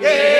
Yeah.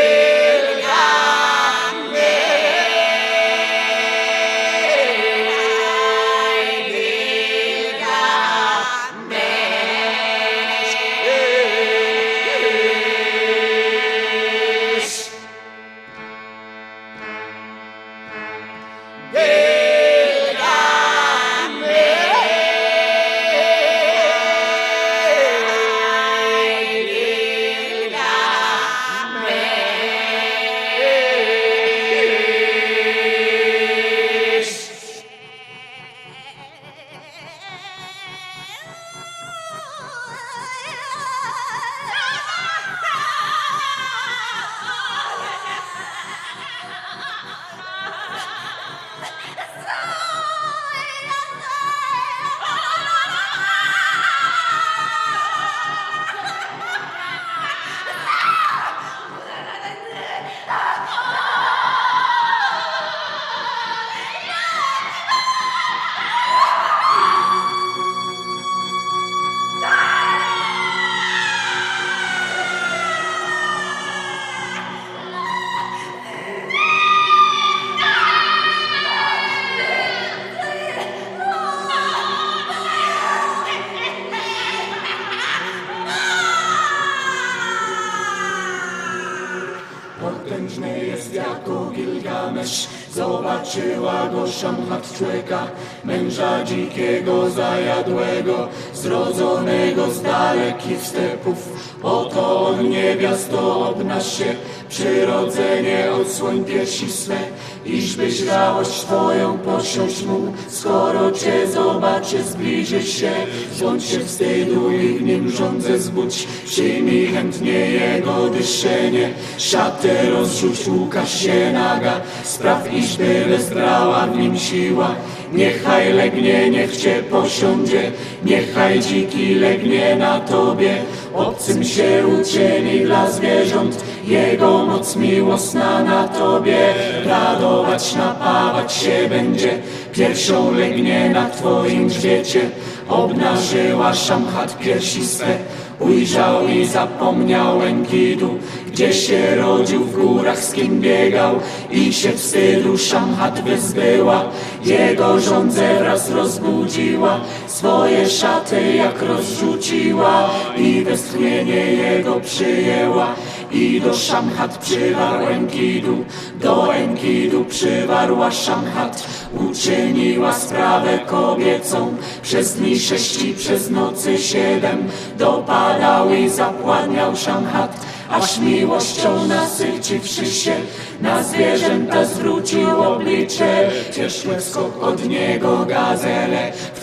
Różny jest jako Gilgamesz Zobaczyła go Szamhat człeka Męża dzikiego, zajadłego Zrodzonego z dalekich stepów Oto on niewiasto obnaż się Przyrodzenie odsłoń piersi swe iżbyś radość Twoją posiąść mógł, skoro Cię zobaczy, zbliży się, bądź się wstydu i w nim rządzę zbudź, przyjmij chętnie jego dyszenie, szatę rozrzuć, łukasz się naga, spraw, iżby wezbrała w nim siła, niechaj legnie, niech Cię posiądzie, niechaj dziki legnie na Tobie, obcym się uczyni dla zwierząt, jego moc miłosna na Tobie, radować, napawać się będzie, piersią legnie na Twoim grzbiecie, obnażyła Szamchat piersi swe, ujrzał i zapomniał Enkidu, gdzie się rodził, w górach z kim biegał. I się wstydu Szamchat wyzbyła, jego żądzę wraz rozbudziła, swoje szaty jak rozrzuciła i westchnienie jego przyjęła i do Szamchat przywarł Enkidu, do Enkidu przywarła Szamchat, uczyniła sprawę kobiecą, przez dni sześć i przez nocy siedem, dopadał i zapładniał Szamchat, aż miłością nasyciwszy się, na zwierzęta zwrócił oblicze, cieszły skok od niego gazele,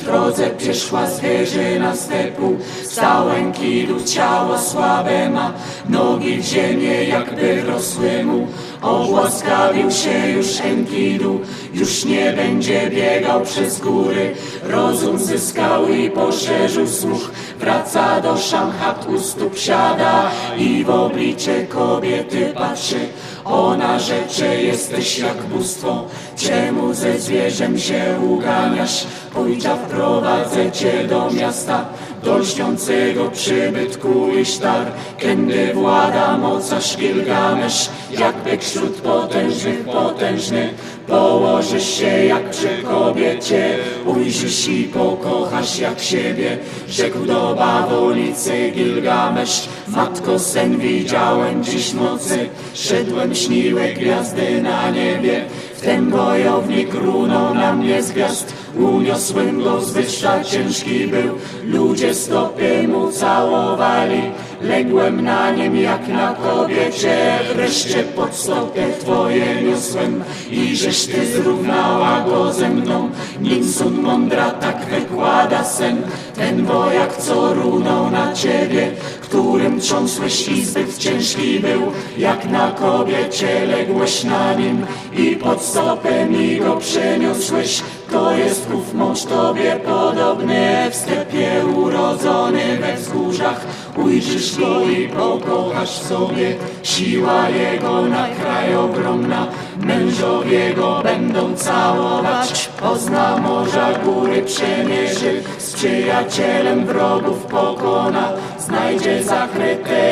w drodze pieszła zwierzyna stepu, stał Enkidu ciało słabe ma, nogi w ziemię jakby rosły mu, ogłaskawił się już Enkidu, już nie będzie biegał przez góry, rozum zyskał i poszerzył słuch, wraca do Szamchat u stóp siada i w oblicze kobiety patrzy, ona rzecze jesteś jak bóstwo, czemu ze zwierzem się uganiasz? Pójdź, wprowadzę cię do miasta, do lśniącego przybytku Isztar, kędy włada mocarz Gilgamesz, jakby wśród potężnych potężny, położysz się jak przy kobiecie, ujrzysz i pokochasz jak siebie, rzekł do bawolicy Gilgamesz, matko sen widziałem dziś nocy, szedłem śniły gwiazdy na niebie, Wtem wojownik runął na mnie z gwiazd, uniosłem go z wyższa, ciężki był, ludzie stopy mu całowali, ległem na nim jak na kobiecie, wreszcie pod stopę twoje niosłem. I żeś ty zrównała go ze mną, nim sun mądra tak wykłada sen, ten wojak co runął na ciebie, którym trząsłeś i zbyt ciężki był, jak na kobiecie ległeś na nim i pod stopę mi go przeniosłeś. To jest ów mąż tobie podobny, w urodzony we wzgórzach. Ujrzysz go i pokochasz sobie, siła jego na kraj ogromna. Mężowie go będą całować, pozna morza, góry przemierzy, z przyjacielem wrogów pokona, znajdzie zakryte